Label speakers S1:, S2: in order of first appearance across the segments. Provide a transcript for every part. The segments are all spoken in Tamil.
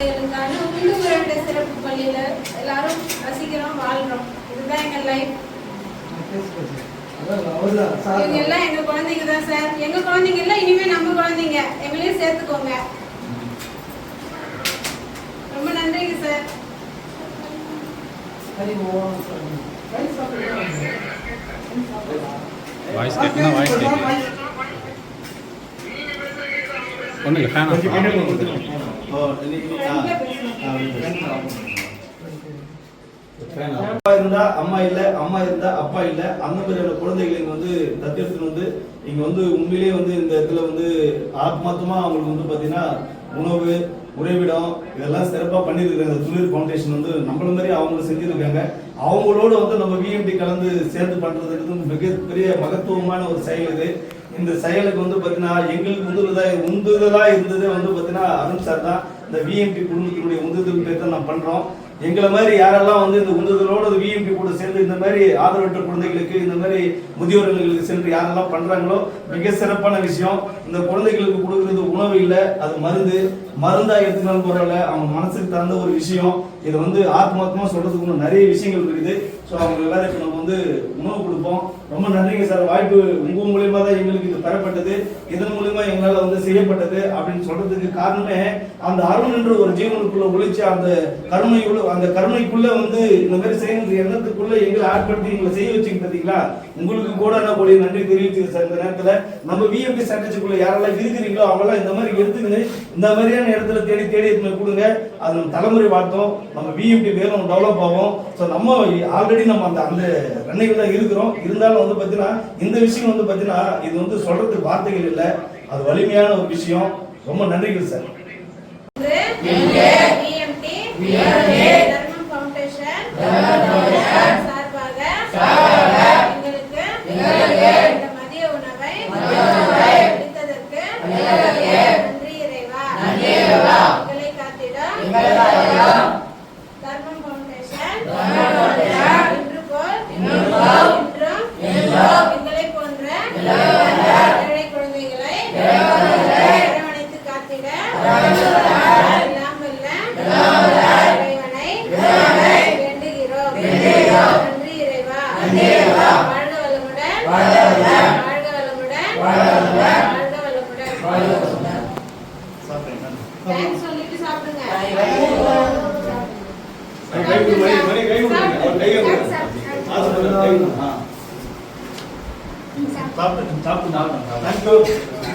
S1: எங்களுக்கான உண்டு உறவிட சிறப்பு பள்ளியில எல்லாரும் ரசிக்கிறோம் வாழ்றோம். இதுதான் எங்க லைஃப் இவங்க எல்லாம் எங்க குழந்தைங்க தான் சார் எங்க குழந்தைங்க எல்லாம் இனிமே நம்ம குழந்தைங்க. எங்களையும் சேர்த்துக்கோங்க. ரொம்ப நன்றிங்க சார்
S2: வாய்ஸ் கேட்குனா வாய்ஸ் கேட்கு ஒன்றும் இல்லை ஃபேன்
S3: அப்பா இருந்தா அம்மா இல்ல அம்மா இருந்தா அப்பா இல்ல அந்த மாதிரியான குழந்தைகளை இங்க வந்து தத்தெடுத்துட்டு வந்து இங்க வந்து உண்மையிலேயே வந்து இந்த இடத்துல வந்து ஆத்மார்த்தமா அவங்களுக்கு வந்து பாத்தீங்கன்னா உணவு உறைவிடம் இதெல்லாம் சிறப்பா பண்ணியிருக்காங்க துளிர் ஃபவுண்டேஷன் வந்து நம்மள மாதிரி அவங்களும் செஞ்சிருக்காங்க. அவங்களோட வந்து நம்ம விஎம்டி கலந்து சேர்ந்து பண்றதுக்கு வந்து மிகப்பெரிய மகத்துவமான ஒரு செயல் இது. இந்த செயலுக்கு வந்து பார்த்தீங்கன்னா எங்களுக்கு உந்துதலாக உந்துதலாக இருந்தது வந்து பார்த்தீங்கன்னா அருண் சார் தான். இந்த விஎம்பி குடும்பத்தினுடைய உந்துதல் பேர் தான் நான் பண்ணுறோம் எங்களை மாதிரி யாரெல்லாம் வந்து இந்த உந்துதலோட விஎம்பி கூட சேர்ந்து இந்த மாதிரி ஆதரவற்ற குழந்தைகளுக்கு இந்த மாதிரி முதியோர்களுக்கு சென்று யாரெல்லாம் பண்ணுறாங்களோ மிக சிறப்பான விஷயம். இந்த குழந்தைகளுக்கு கொடுக்கறது உணவு இல்லை அது மருந்து. மருந்தா எடுத்துக்கலாம் போறல அவங்க மனசுக்கு தகுந்த ஒரு விஷயம். இதை வந்து ஆத்மாத்மா சொல்றதுக்கு இன்னும் நிறைய விஷயங்கள் இருக்குது. ஸோ அவங்க எல்லாரும் இப்போ நம்ம வந்து உணவு கொடுப்போம். ரொம்ப நன்றிங்க சார். வாய்ப்பு உங்க மூலியமா தான் எங்களுக்கு இது பெறப்பட்டது இதன் மூலியமா எங்களால் வந்து செய்யப்பட்டது அப்படின்னு சொல்றதுக்கு காரணமே அந்த அருண் என்ற ஒரு ஜீவனுக்குள்ள ஒழிச்சு அந்த கருணைக்குள்ள அந்த கருணைக்குள்ள வந்து இந்த மாதிரி செய்யறது எண்ணத்துக்குள்ள எங்களை ஆட்படுத்தி எங்களை செய்ய வச்சுக்கிட்டீங்களா உங்களுக்கு கூட என்ன கூடிய நன்றி தெரிவிச்சுக்கிறேன் சார். இந்த நேரத்தில் நம்ம விஎம்பி சட்டச்சுக்குள்ள யாரெல்லாம் இருக்கிறீங்களோ அவங்களாம் இந்த மாதிரி எடுத்துக்கின்னு இந்த மாதிரியான இடத்துல தேடி தேடி எடுத்து கொடுங்க. அது நம்ம தலைமுறை பார்த்தோம் நம்ம விஎம்பி மேலும் டெவலப் ஆகும். ஸோ நம்ம ஆல்ரெடி நம்ம அந்த அந்த ரன்னைகள் தான் இருக்கிறோம். இருந்தாலும் வந்து பார்த்தீங்கன்னா இந்த விஷயம் வந்து பார்த்தீங்கன்னா இது வந்து சொல்றதுக்கு வார்த்தைகள் இல்லை. அது வலிமையான ஒரு விஷயம். ரொம்ப நன்றிகள் சார்
S1: பிஎம்டி தர்மம் ஃபவுண்டேஷன் சார்பாக எங்களுக்கு இந்த மதிய உணவை அளித்ததற்கு நன்றி இறைவா எங்களை காத்திடும் தர்மம் ஃபவுண்டேஷன் இன்று போல் இன்றும் எங்களை போன்ற ஏழை குழந்தைகளை அரவணைத்து காத்திட எல்லாம் வல்ல இறைவனை வேண்டுகிறோம். நன்றி இறைவா. வாழ்க வளமுடன். வாழ்க வளமுடன். வாழ்க வளமுடன். தேங்க்ஸ் சொல்லிட்டு
S3: சாப்பிடுங்க, சாப்பிடுங்க.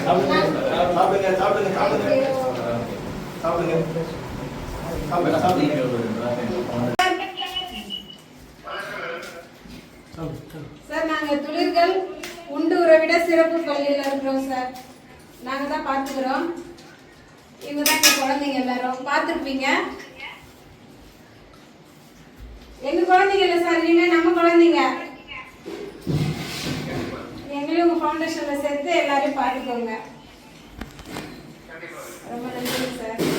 S3: சாப்பிடுங்க, சாப்பிடுங்க, சாப்பிடுங்க, சாப்பிடுங்க.
S1: சார் நாங்க துளிர்கள் உண்டு உறவிட சிறப்பு பள்ளியில இருக்கிறோம் சார். நாங்க தான் பார்த்துக்கிறோம். இவங்க தான் எங்க குழந்தைங்க எல்லாரும் பார்த்துருப்பீங்க. எங்க குழந்தைங்க இல்லை சார்? இனிமே நம்ம குழந்தைங்க. எங்களையும் உங்க ஃபவுண்டேஷன்ல சேர்த்து எல்லாரையும் பார்த்துக்கோங்க. ரொம்ப நன்றி சார்.